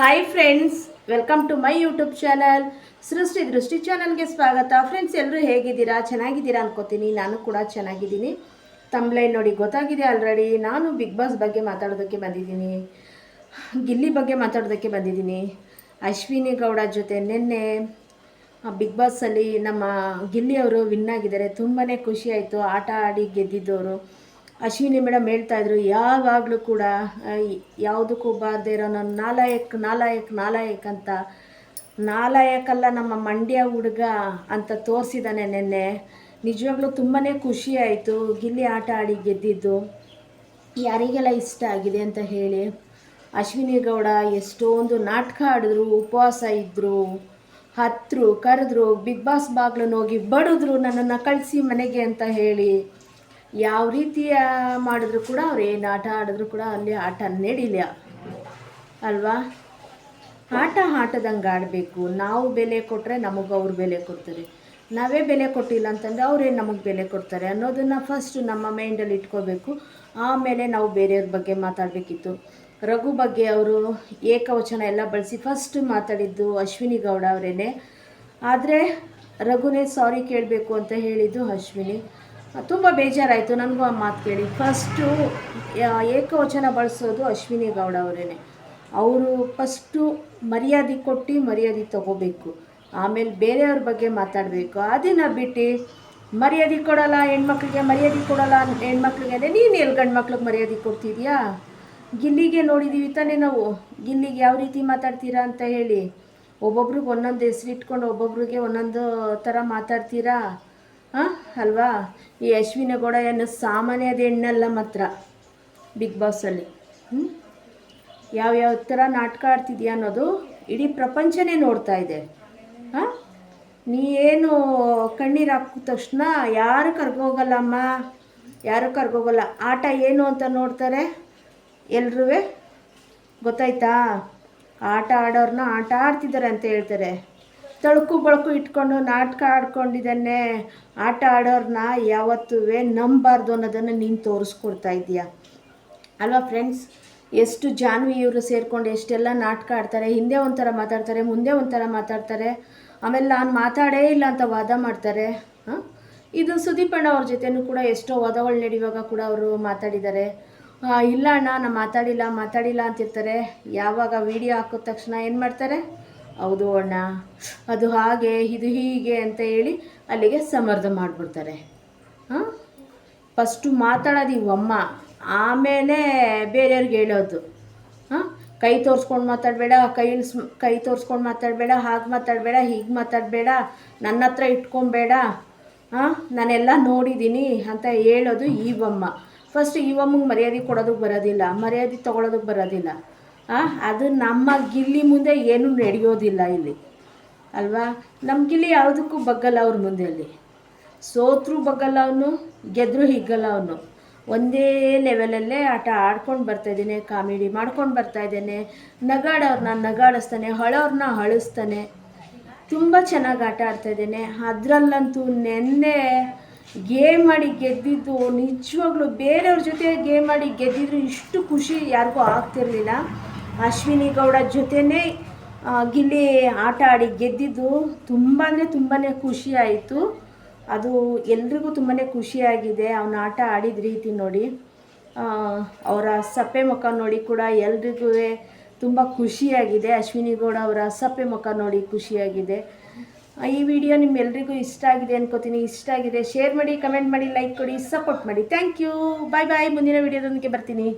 Hi friends welcome to my YouTube channel Srishti Drishti ಚಾನಲ್ಗೆ ಸ್ವಾಗತ. Friends ಎಲ್ಲರೂ ಹೇಗಿದ್ದೀರಾ? ಚೆನ್ನಾಗಿದ್ದೀರಾ ಅನ್ಕೋತೀನಿ. ನಾನು ಕೂಡ ಚೆನ್ನಾಗಿದ್ದೀನಿ. ತಮ್ಲೈನ್ ನೋಡಿ ಗೊತ್ತಾಗಿದೆ ಆಲ್ರೆಡಿ ನಾನು ಬಿಗ್ ಬಾಸ್ ಬಗ್ಗೆ ಮಾತಾಡೋದಕ್ಕೆ ಬಂದಿದ್ದೀನಿ. ಗಿಲ್ಲಿ ಬಗ್ಗೆ ಮಾತಾಡೋದಕ್ಕೆ ಬಂದಿದ್ದೀನಿ. ಅಶ್ವಿನಿ ಗೌಡ ಜೊತೆ ನಿನ್ನೆ ಬಿಗ್ ಬಾಸಲ್ಲಿ ನಮ್ಮ ಗಿಲ್ಲಿಯವರು ವಿನ್ ಆಗಿದ್ದಾರೆ. ತುಂಬಾ ಖುಷಿ ಆಯಿತು. ಆಟ ಆಡಿ ಗೆದ್ದಿದ್ದವರು. ಅಶ್ವಿನಿ ಮೇಡಮ್ ಹೇಳ್ತಾ ಇದ್ರು, ಯಾವಾಗಲೂ ಕೂಡ ಯಾವುದಕ್ಕೂ ಬಾರದೇ ಇರೋ ನನ್ನ ನಾಲಾಯಕ್ ನಾಲಾಯಕ್ ನಾಲಾಯಕ್ ಅಂತ. ನಾಲಾಯಕಲ್ಲ ನಮ್ಮ ಮಂಡ್ಯ ಹುಡುಗ ಅಂತ ತೋರಿಸಿದ್ದಾನೆ ನಿನ್ನೆ. ನಿಜವಾಗ್ಲೂ ತುಂಬಾ ಖುಷಿ ಆಯಿತು. ಗಿಲ್ಲಿ ಆಟ ಆಡಿ ಗೆದ್ದಿದ್ದು. ಯಾರಿಗೆಲ್ಲ ಇಷ್ಟ ಆಗಿದೆ ಅಂತ ಹೇಳಿ. ಅಶ್ವಿನಿ ಗೌಡ ಎಷ್ಟೊಂದು ನಾಟಕ ಆಡಿದ್ರು, ಉಪವಾಸ ಇದ್ದರು ಹತ್ತರು ಕರೆದ್ರು, ಬಿಗ್ ಬಾಸ್ ಬಾಗ್ಲನ್ನು ಹೋಗಿ ಬಡಿದ್ರು ನನ್ನನ್ನು ಕಳಿಸಿ ಮನೆಗೆ ಅಂತ ಹೇಳಿ. ಯಾವ ರೀತಿಯ ಮಾಡಿದ್ರು ಕೂಡ ಅವ್ರು ಏನು ಆಟ ಆಡಿದ್ರು ಕೂಡ ಅಲ್ಲಿ ಆಟ ನಡೀಲ ಅಲ್ವಾ? ಆಟ ಆಟದಂಗೆ ಆಡಬೇಕು. ನಾವು ಬೆಲೆ ಕೊಟ್ಟರೆ ನಮಗೆ ಅವ್ರು ಬೆಲೆ ಕೊಡ್ತಾರೆ. ನಾವೇ ಬೆಲೆ ಕೊಟ್ಟಿಲ್ಲ ಅಂತಂದರೆ ಅವರೇ ನಮಗೆ ಬೆಲೆ ಕೊಡ್ತಾರೆ ಅನ್ನೋದನ್ನು ಫಸ್ಟ್ ನಮ್ಮ ಮೈಂಡಲ್ಲಿ ಇಟ್ಕೋಬೇಕು. ಆಮೇಲೆ ನಾವು ಬೇರೆಯವ್ರ ಬಗ್ಗೆ ಮಾತಾಡಬೇಕಿತ್ತು. ರಘು ಬಗ್ಗೆ ಅವರು ಏಕವಚನ ಎಲ್ಲ ಬಳಸಿ ಫಸ್ಟ್ ಮಾತಾಡಿದ್ದು ಅಶ್ವಿನಿ ಗೌಡ ಅವರೇನೆ. ಆದರೆ ರಘುನೇ ಸಾರಿ ಕೇಳಬೇಕು ಅಂತ ಹೇಳಿದ್ದು ಅಶ್ವಿನಿ. ತುಂಬ ಬೇಜಾರಾಯಿತು. ನನಗೂ ಆ ಮಾತು ಕೇಳಿ. ಫಸ್ಟು ಏಕವಚನ ಬಳಸೋದು ಅಶ್ವಿನಿ ಗೌಡ ಅವರೇ ಅವರು ಫಸ್ಟು ಮರ್ಯಾದೆ ಕೊಟ್ಟು ಮರ್ಯಾದೆ ತಗೋಬೇಕು. ಆಮೇಲೆ ಬೇರೆಯವ್ರ ಬಗ್ಗೆ ಮಾತಾಡಬೇಕು. ಅದನ್ನು ಬಿಟ್ಟು ಮರ್ಯಾದೆ ಕೊಡಲ್ಲ, ಹೆಣ್ಮಕ್ಳಿಗೆ ಮರ್ಯಾದೆ ಕೊಡಲ್ಲ ಹೆಣ್ಮಕ್ಳಿಗೆ ಅಂದರೆ ನೀನು ಎಲ್ಲಿ ಗಂಡು ಮಕ್ಳಿಗೆ ಮರ್ಯಾದೆ ಕೊಡ್ತಿದ್ಯಾ? ಗಿಲ್ಲಿಗೆ ನೋಡಿದ್ದೀವಿ ತಾನೇ ನಾವು. ಗಿಲ್ಲಿಗೆ ಯಾವ ರೀತಿ ಮಾತಾಡ್ತೀರಾ ಅಂತ ಹೇಳಿ. ಒಬ್ಬೊಬ್ರಿಗೆ ಒಂದೊಂದು ಹೆಸರಿಟ್ಕೊಂಡು ಒಬ್ಬೊಬ್ರಿಗೆ ಒಂದೊಂದು ಥರ ಮಾತಾಡ್ತೀರಾ? ಅಲ್ವಾ? ಈ ಅಶ್ವಿನ ಗೌಡ ಏನು ಸಾಮಾನ್ಯದ ಹೆಣ್ಣಲ್ಲ ಮಾತ್ರ ಬಿಗ್ ಬಾಸಲ್ಲಿ ಹ್ಞೂ ಯಾವ್ಯಾವ ಥರ ನಾಟಕ ಆಡ್ತಿದ್ಯಾ ಅನ್ನೋದು ಇಡೀ ಪ್ರಪಂಚನೇ ನೋಡ್ತಾ ಇದೆ. ಹಾಂ? ನೀ ಏನು ಕಣ್ಣೀರು ಹಾಕಿದ ತಕ್ಷಣ ಯಾರು ಕರ್ಗೋಗಲ್ಲಮ್ಮ ಯಾರು ಕರ್ಗೋಗಲ್ಲ? ಆಟ ಏನು ಅಂತ ನೋಡ್ತಾರೆ ಎಲ್ರೂ ಗೊತ್ತಾಯ್ತಾ? ಆಟ ಆಡೋರನ್ನ ಆಟ ಆಡ್ತಿದ್ದಾರೆ ಅಂತ ಹೇಳ್ತಾರೆ. ತಳುಕು ಬಳಕು ಇಟ್ಕೊಂಡು ನಾಟಕ ಆಡ್ಕೊಂಡಿದ್ದಾನೆ. ಆಟ ಆಡೋರನ್ನ ಯಾವತ್ತೂ ನಂಬಾರ್ದು ಅನ್ನೋದನ್ನು ನೀನು ತೋರಿಸ್ಕೊಡ್ತಾ ಇದೀಯ ಅಲ್ವಾ ಫ್ರೆಂಡ್ಸ್? ಎಷ್ಟು ಜಾನ್ವಿ ಇವರು ಸೇರ್ಕೊಂಡು ಎಷ್ಟೆಲ್ಲ ನಾಟಕ ಆಡ್ತಾರೆ, ಹಿಂದೆ ಒಂಥರ ಮಾತಾಡ್ತಾರೆ, ಮುಂದೆ ಒಂಥರ ಮಾತಾಡ್ತಾರೆ, ಆಮೇಲೆ ನಾನು ಮಾತಾಡೇ ಇಲ್ಲ ಅಂತ ವಾದ ಮಾಡ್ತಾರೆ ಇದು ಸುದೀಪ್ ಅಣ್ಣ ಅವ್ರ ಜೊತೆನೂ ಕೂಡ ಎಷ್ಟೋ ವಾದಗಳು ನಡೆಯುವಾಗ ಕೂಡ ಅವರು ಮಾತಾಡಿದ್ದಾರೆ. ಇಲ್ಲ ಅಣ್ಣ ನಾನು ಮಾತಾಡಿಲ್ಲ ಮಾತಾಡಿಲ್ಲ ಅಂತಿರ್ತಾರೆ. ಯಾವಾಗ ವಿಡಿಯೋ ಹಾಕಿದ ತಕ್ಷಣ ಏನು ಮಾಡ್ತಾರೆ? ಹೌದು ಅಣ್ಣ. ಅದು ಹಾಗೆ, ಇದು ಹೀಗೆ ಅಂತ ಹೇಳಿ ಅಲ್ಲಿಗೆ ಸಮರ್ಥ ಮಾಡಿಬಿಡ್ತಾರೆ. ಹಾಂ? ಫಸ್ಟು ಮಾತಾಡೋದು ಇವಮ್ಮ ಆಮೇಲೆ ಬೇರೆಯವ್ರಿಗೆ ಹೇಳೋದು. ಹಾಂ? ಕೈ ತೋರಿಸ್ಕೊಂಡು ಮಾತಾಡಬೇಡ, ಕೈ ಕೈ ತೋರಿಸ್ಕೊಂಡು ಮಾತಾಡಬೇಡ, ಹಾಗೆ ಮಾತಾಡಬೇಡ, ಹೀಗೆ ಮಾತಾಡಬೇಡ, ನನ್ನ ಹತ್ರ ಇಟ್ಕೊಬೇಡ. ಹಾಂ? ನಾನೆಲ್ಲ ನೋಡಿದ್ದೀನಿ ಅಂತ ಹೇಳೋದು ಇವಮ್ಮ ಫಸ್ಟ್ ಇವಮ್ಮಗೆ ಮರ್ಯಾದೆ ಕೊಡೋದಕ್ಕೆ ಬರೋದಿಲ್ಲ. ಮರ್ಯಾದೆ ತೊಗೊಳೋದಕ್ಕೆ ಬರೋದಿಲ್ಲ. ಅದು ನಮ್ಮ ಗಿಲ್ಲಿ ಮುಂದೆ ಏನೂ ನಡೆಯೋದಿಲ್ಲ ಇಲ್ಲಿ. ಅಲ್ವಾ? ನಮ್ಮ ಗಿಲ್ಲಿ ಯಾವುದಕ್ಕೂ ಬಗ್ಗಲ್ಲ ಅವ್ರ ಮುಂದೆ ಅಲ್ಲಿ. ಸೋತ್ರು ಬಗ್ಗಲ್ಲ ಅವನು, ಗೆದ್ರು ಹಿಗ್ಗಲ್ಲ ಅವನು. ಒಂದೇ ಲೆವೆಲಲ್ಲೇ ಆಟ ಆಡ್ಕೊಂಡು ಬರ್ತಾ ಇದ್ದಾನೆ, ಕಾಮಿಡಿ ಮಾಡ್ಕೊಂಡು ಬರ್ತಾ ನಗಾಡೋರನ್ನ ನಗಾಡೋರ್ನ ನಗಾಡಿಸ್ತಾನೆ, ಹಳೋರ್ನ ಹಳಿಸ್ತಾನೆ. ತುಂಬ ಚೆನ್ನಾಗಿ ಆಟ ಆಡ್ತಾ ಇದ್ದಾನೆ. ಅದರಲ್ಲಂತೂ ನೆನ್ನೆ ಗೇಮ್ ಮಾಡಿ ಗೆದ್ದಿದ್ದು ನಿಜವಾಗ್ಲೂ ಬೇರೆಯವ್ರ ಜೊತೆ ಗೇಮ್ ಮಾಡಿ ಗೆದ್ದಿದ್ರು ಇಷ್ಟು ಖುಷಿ ಯಾರಿಗೂ ಆಗ್ತಿರ್ಲಿಲ್ಲ. ಅಶ್ವಿನಿ ಗೌಡ ಜೊತೆನೇ ಗಿಲ್ಲಿ ಆಟ ಆಡಿ ಗೆದ್ದಿದ್ದು ತುಂಬ ಅಂದರೆ ತುಂಬಾ ಖುಷಿ ಆಯಿತು. ಅದು ಎಲ್ರಿಗೂ ತುಂಬಾ ಖುಷಿಯಾಗಿದೆ ಅವನ ಆಟ ಆಡಿದ ರೀತಿ ನೋಡಿ. ಅವರ ಸಪ್ಪೆ ಮುಖ ನೋಡಿ ಕೂಡ ಎಲ್ರಿಗೂ ತುಂಬ ಖುಷಿಯಾಗಿದೆ ಅಶ್ವಿನಿ ಗೌಡ ಅವರ ಸಪ್ಪೆ ಮುಖ ನೋಡಿ ಖುಷಿಯಾಗಿದೆ ಈ ವಿಡಿಯೋ ನಿಮ್ಮೆಲ್ರಿಗೂ ಇಷ್ಟ ಆಗಿದೆ ಅನ್ಕೋತೀನಿ. ಇಷ್ಟ ಆಗಿದೆ, ಶೇರ್ ಮಾಡಿ, ಕಮೆಂಟ್ ಮಾಡಿ, ಲೈಕ್ ಕೊಡಿ, ಸಪೋರ್ಟ್ ಮಾಡಿ. Thank you. Bye bye. ಮುಂದಿನ ವಿಡಿಯೋದೊಂದಿಗೆ ಬರ್ತೀನಿ.